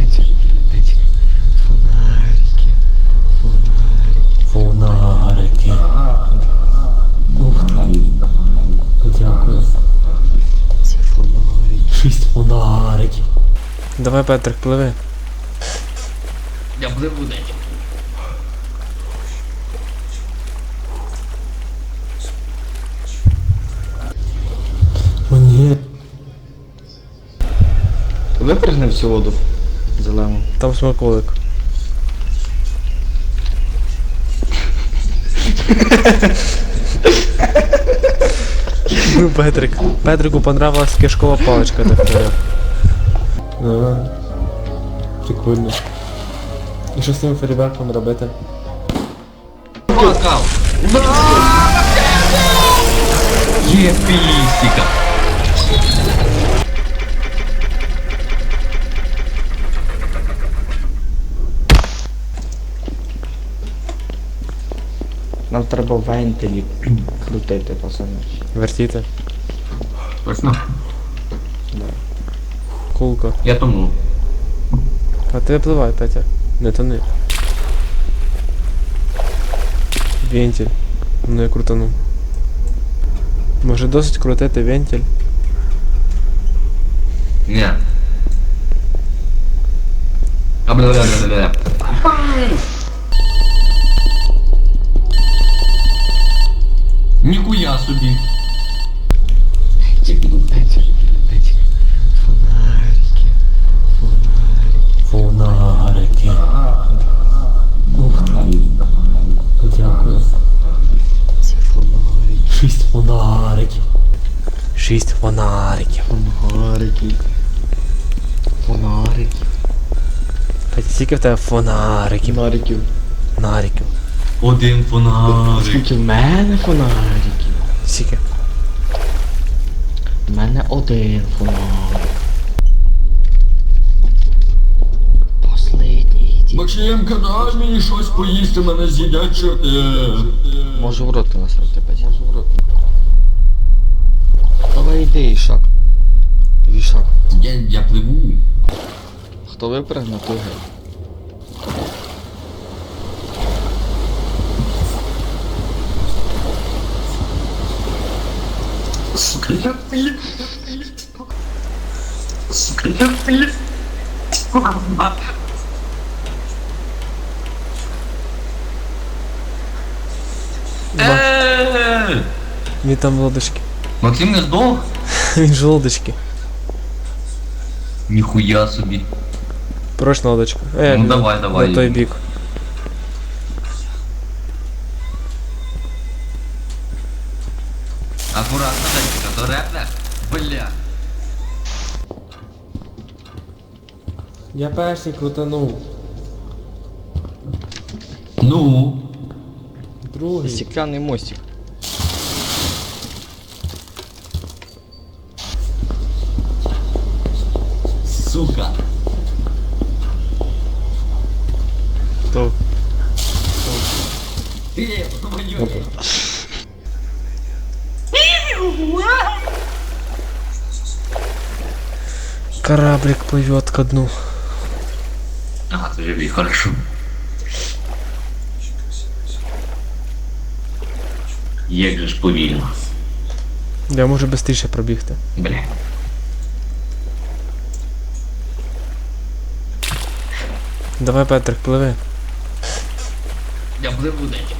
Петя, Петя. Фонарики. Фонарики. Фонарики. Ух ти. Дякую. Це фонарики. Шість фонариків. Давай, Петрик, пливи. Я пливу дайте. О, ні. Випрыгни в цю воду. Зелену. Там смаколик. Ну, Петрик. Петрику понравилась кишкова паличка такая. Ага. Прикольно. І що з цим фейерверком робити? Факал. Є пістіка. Нам треба вентилі крутити, пацани. Вертіти. Точно. Кулка. Я тону. А ти випливай, Петя. Не тони. Вентиль. Ну я крутану. Може досить крутити вентиль? Ні. А бля бля бля бля. Ніхуя собі. Петя, Петя, Петя. Фонарики. Фонарики. Фонарики. Ух ти. Дякую. Це фонарики. Шість фонариків. Шість фонариків. Фонарики. Фонарики. Петя, скільки в тебе фонариків? Фонариків. Фонариків. Один фонарик. Скільки в мене фонариків? Скільки? У мене один фонарик. Последній. ді- Максимка, дай мені щось поїсти, мене з'їдять чорти. Можу в рот насрати, Петя. Можу в рот. Давай йди, Ішак. Ішак. Я, я пливу. Хто випрыгне, той гей. Сука, я пилю. Сука, я пилю. Е! Він там в лодочки. Максим не здох? Він ж в лодочки. Ніхуя собі. Прочна лодочка. Е, Ну, на- давай, давай. На той бік. Я перший крутанув. Ну. Другий. Стекляний мостик. Сука. То. Моё. Кораблик плывет ко дну. А, ты живи, хорошо. Як же ж повільно. Я можу швидше пробігти. Бля. Давай, Петрик, пливи. Я пливу дайте.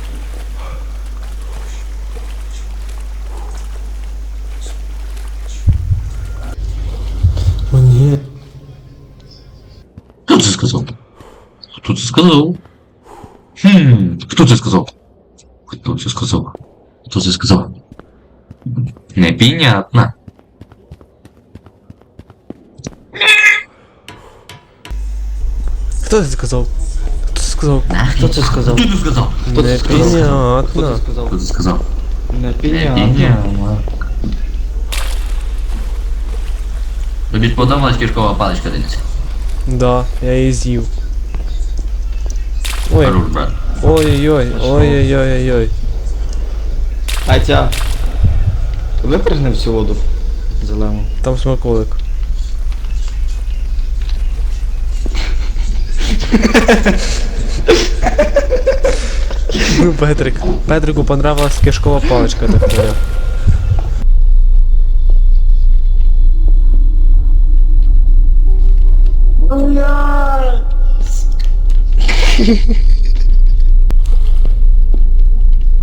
Хто це сказав? Хм, хто це сказав? Хто це сказав? Хто це сказав? Непонятно. Хто це сказав? Хто це сказав? Хто це сказав? Хто це сказав? Хто це сказав? Хто Непонятно. це сказав? Хто це сказав? Непонятно. Непонятно. Тобі сподобалась кишкова паличка, Денис? Да, я її з'їв. Ой, ой-ой-ой, ой-ой-ой-ой. Петя. Випрыгни в цю воду. Зелену. Там смаколик. Ну, Петрик. Петрику понравилась кишкова паличка, так понял.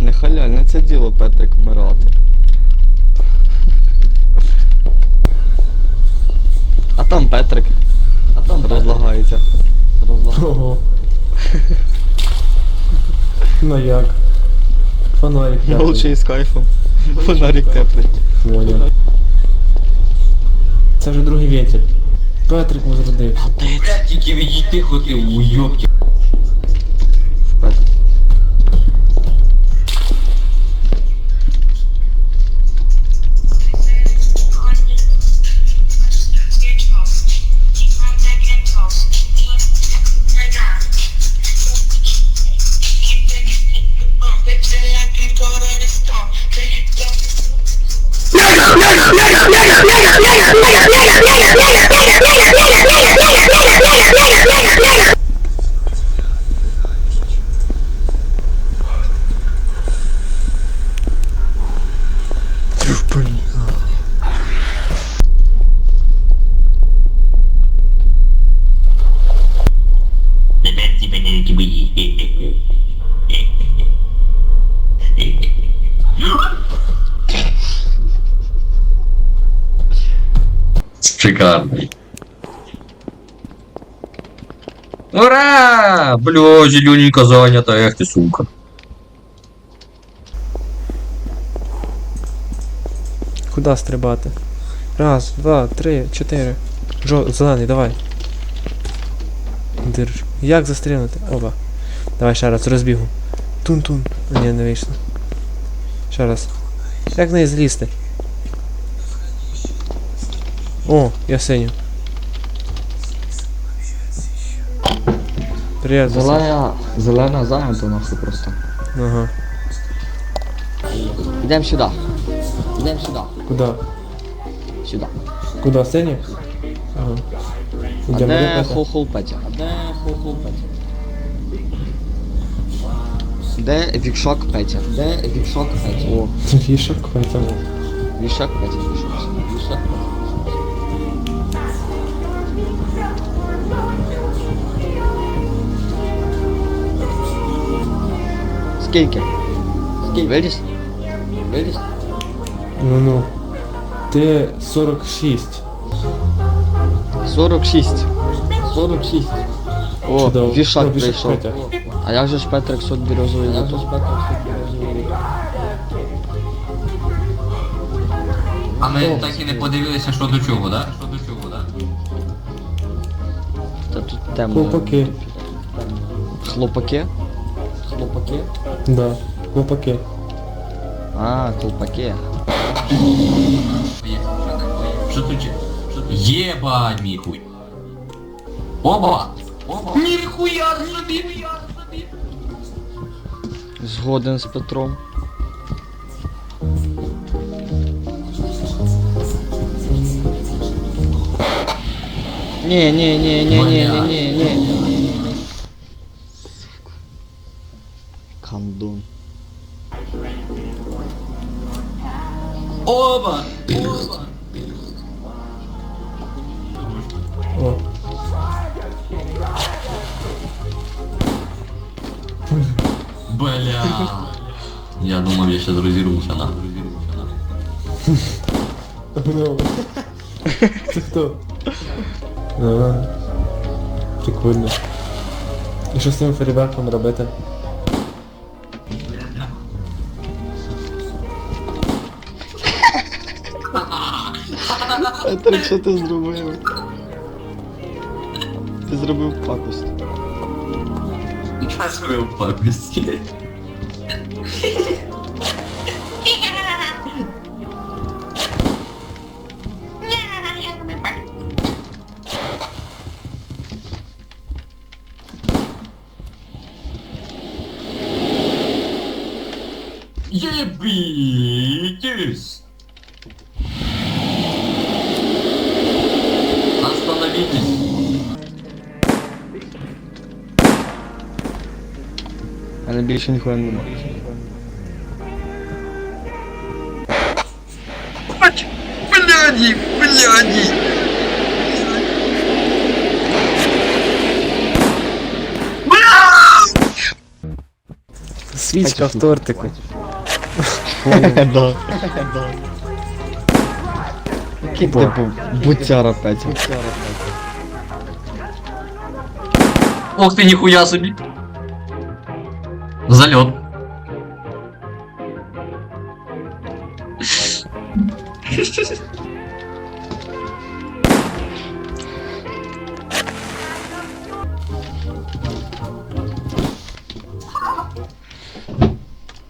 Не халяль, не це діло Петрик вмирати. А там Петрик. А там розлагається. Розлагається. Ого. Ну як? Фонарик. теплий. Молчий з кайфом. Фонарик теплий. Понял. Це вже другий вентиль. Петрик возродився. Тільки відійти хотів, уйобки. Шикарный. Ура! Бля, зелененько занято, эх ты, сука. Куда стрибати? Раз, два, три, чотири. Жо, зелений, давай. Держ. Як застрілити? Оба. Давай ще раз, розбігу. Тун-тун. Ні, не вийшло. Ще раз. Як в неї злізти? О, я синю. Привет, Зелена. Зелена, зелена зайнята нахуй просто. Ага. Йдемо сюди. Йдемо сюди. Куда? Сюди. Куда? Сині? Ага. А Ідемо де до Петра. хохол Петя? А де хохол Петя? Де вікшок Петя? Де вікшок Петя? О, Фішок, Петя. вішак Петя, вішок. Вішак Петя. Скільки? Скільки? Виліз? Виліз? Ну ну. Ти 46. 46. 46. О, Чудово. вішак Ну, вішак прийшов. Петя. А як же ж Петрик сот бірозовий за то? А ми так і не подивилися, що до чого, да? Що до чого, да? Та тут темно. Хлопаки. Хлопаки? Хлопаки? Да. Хлопаки. А, хлопаки. Що тут? чи- Що тут? Єбать, мій хуй. Оба! Оба! Ніхуя собі! Ніхуя собі! Згоден з Петром. Ні, ні, ні, ні, ні, ні, ні, ні. Оба! Оба! О. Бля. Я думав, я сейчас розірвуся на. Ну. Це хто? Ага. Прикольно. І що з цим фейерверком робити? Петрик, що ти зробив? Ти зробив пакость. Я зробив пакості. Ебитесь! мене більше ніхуя немає. Бляді, бляді. Свічка в тортику. Да. Який типу бутяра Петя. Ох ты, нихуя себе. Залет.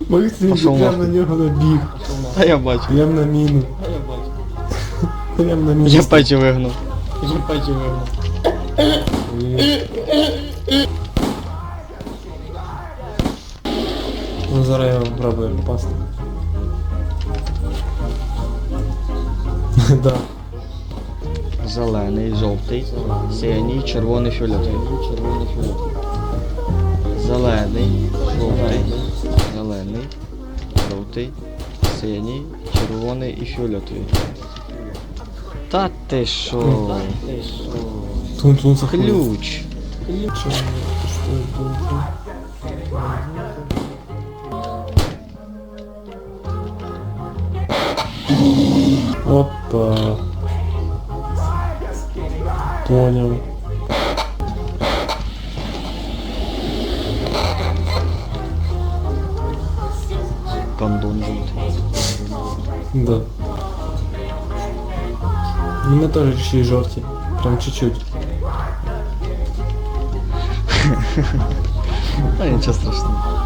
Максим Пошов прям на нахуй. нього набіг. Та я бачу. Прям на міну. Прям на міну. Я Петю вигнав. Ну Зараз я пробую попасти. Да. Зелений, жовтий, синій, червоний, фіолетовий. Червоний фіолетовий. Зелений, жовтий, зелений, жовтий, синій, червоний і фіолетовий. Та ти що? Тун-тун заходить. Ключ. Що коштує тун-тун? Опа. Понял. Жовтий. Да. У меня тоже чуть жовті. Прям чуть-чуть. А нічого страшного.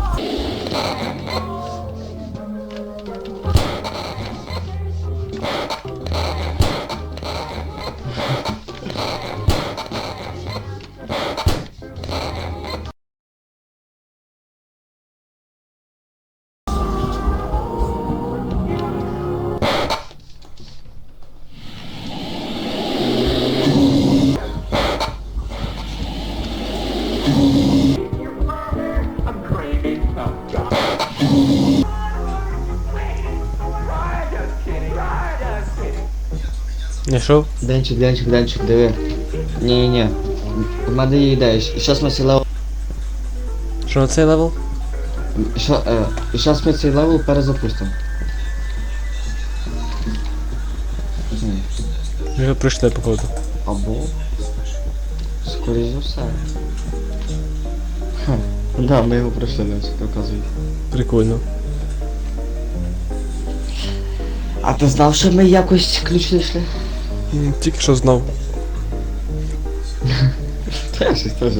Знайшов? Денчик, денчик, денчик, диви. Ні-ні-ні. У мене є ідея. Щас ми цей левел. Що на цей левел? Ща, е, щас ми цей левел перезапустимо. М, Ми вже пройшли походу. Або. Скоріше за все. Ха. Да, ми його пройшли, не показують. Прикольно. А ти знав, що ми якось ключ знайшли? Тільки що знав. Я щось теж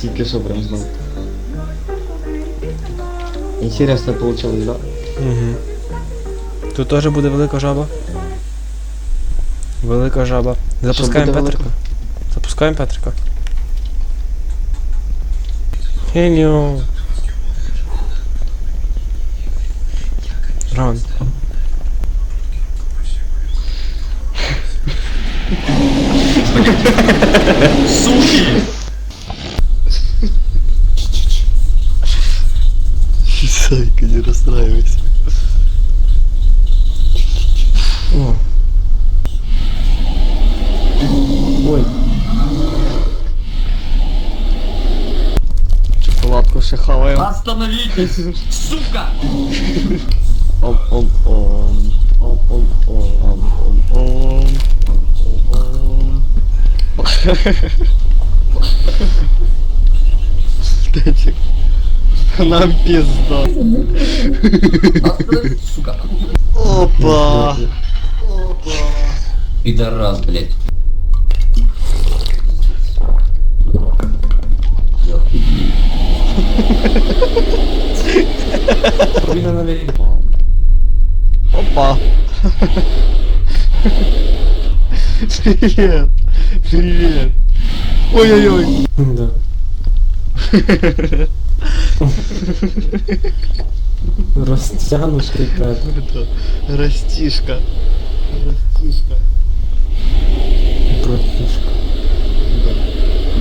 тільки що прям знав. Інтересно получилось, да? Угу. Тут теж буде велика жаба. Велика жаба. Запускаємо буде Петрика. Запускаємо Петрика. Хеліо. Ран. Суки! Сайка, не расстраивайся. О. Ой. Шоколадку ще хаваємо. Остановитесь! Сука! Ом ом ом. Ом ом ом. Ом ом ом. Денчик. Нам пизда. Остановитесь, сука! Опа. Пидорас, блядь. Побіда на лігі. Опа. Привет. Привет. Ой-ой-ой. Да. Розтягнутий Петр. Растишка. Растишка.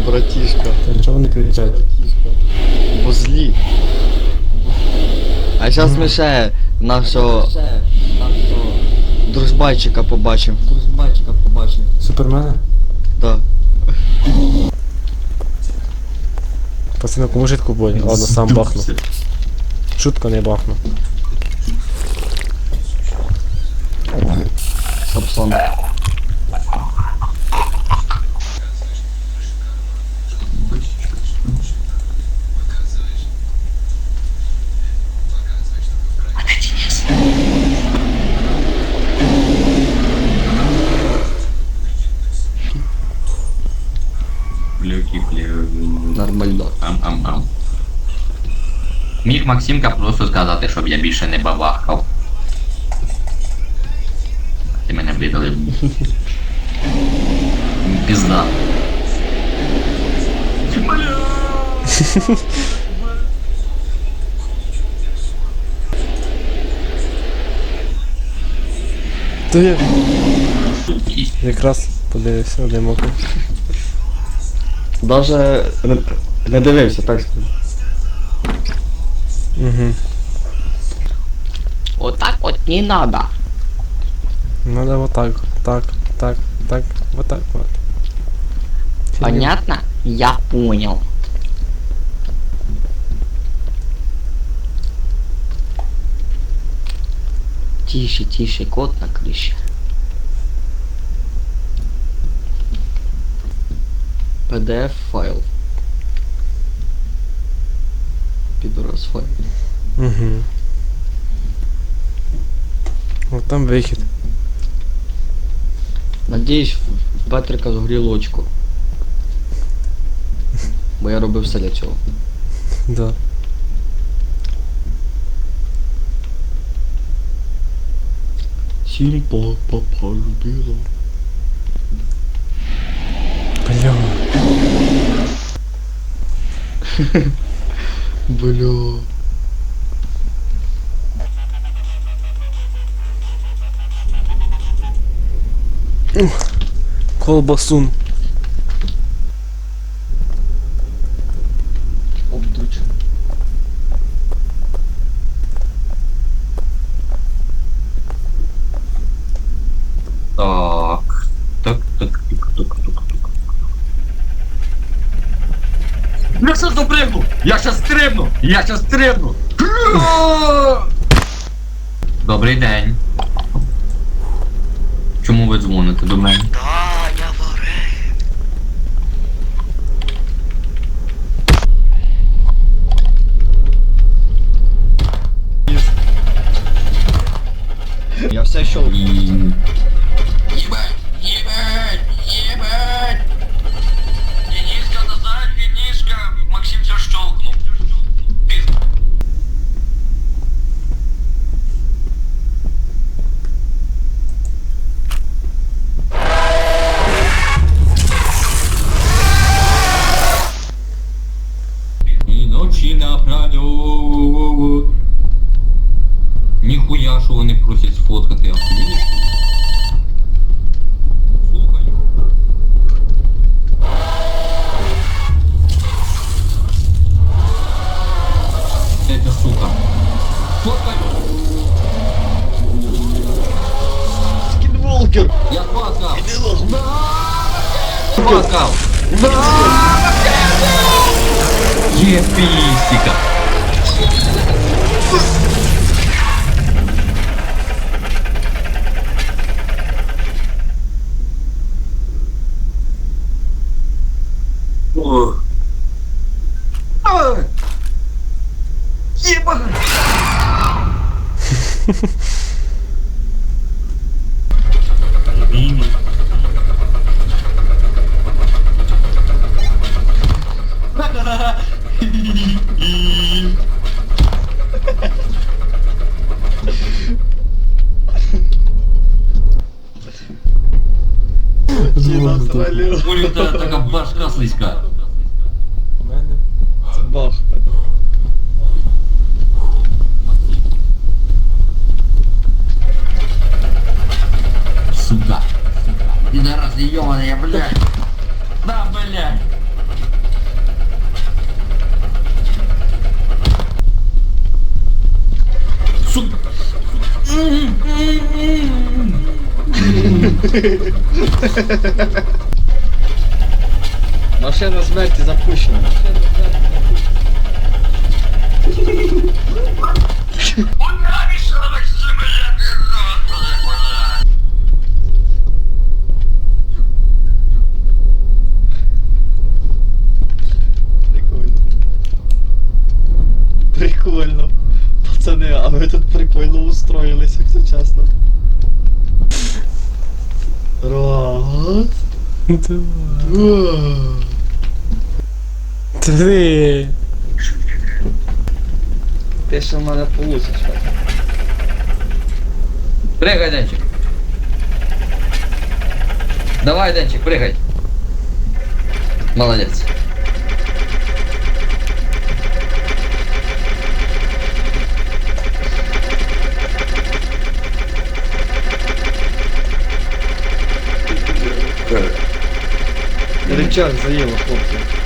Братишка. Та чого вони кричать? Бо злі. А зараз ми ще нашого дружбайчика побачимо. Дружбайчика побачимо. Супермена? Так. Пацани, кому житку болі? Ладно, сам бахну. Шутка не бахну. Сапсон. Максимка просто сказати, щоб я більше не бабахав. Ти мене видали. Пізда. То я якраз подивився одним оком. Даже не, не дивився, так скажу. Угу. Вот так вот не надо. Надо вот так, так, так, так, вот так вот. Понятно? Я понял. Тише, тише, кот на крыше. PDF файл Підорос файл. Угу. Вот там вихід. Надіюсь, в- в Петрика згоріло очко. Бо я робив все для цього. Да. Сімпо папа любила. Бля. Бля. Колбасун. Я щас стрибну! Добрий день. Чому ви дзвоните до мене? Я все що І... И ночи напролёт. Ніхуя, що вони просять сфоткати, охуєли? Слухаю. Это сука. Фоткаю. Скінволкер! Я фоткав. Фоткав. energia física. Oh. Ah. Yeah. слизька? У мене це бах. Сука. Пидорас, ебаная, блядь. Да, блядь. Сука. Mm-hmm. Машина смерті запущена. Прикольно. Прикольно. Пацани, а ви тут прикольно устроїлися, якщо чесно. Раз. Два. Три. Що в мене получиш. Прыгай, Денчик. Давай, Денчик, прыгай. Молодец. Рычаг заїло, хлопці.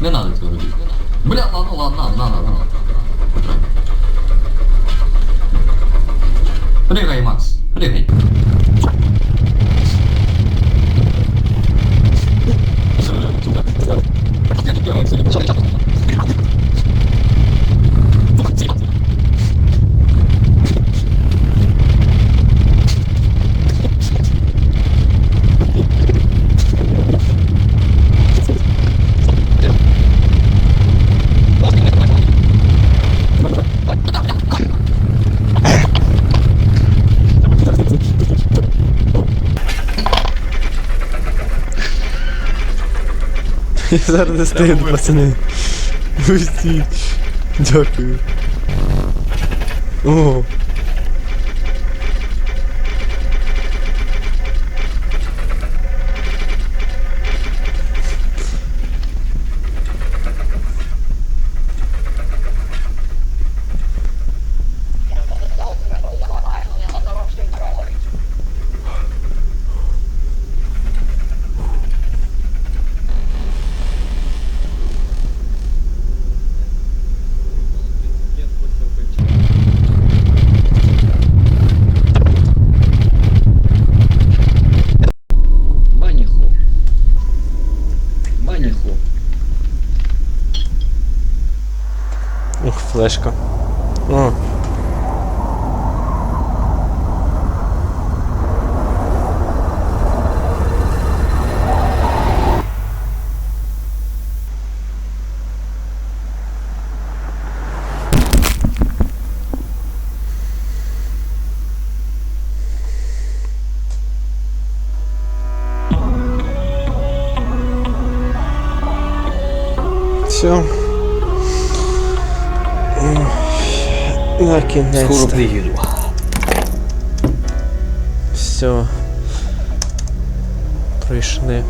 Не надо этого рубить. Бля, ладно, ладно, надо, надо, надо. Прыгай, Макс, прыгай. Я зараз не стою, пацани. Пустіть. Дякую. О. Ух, флешка. О. На кінець. Скоро приїду. Все. Пройшли.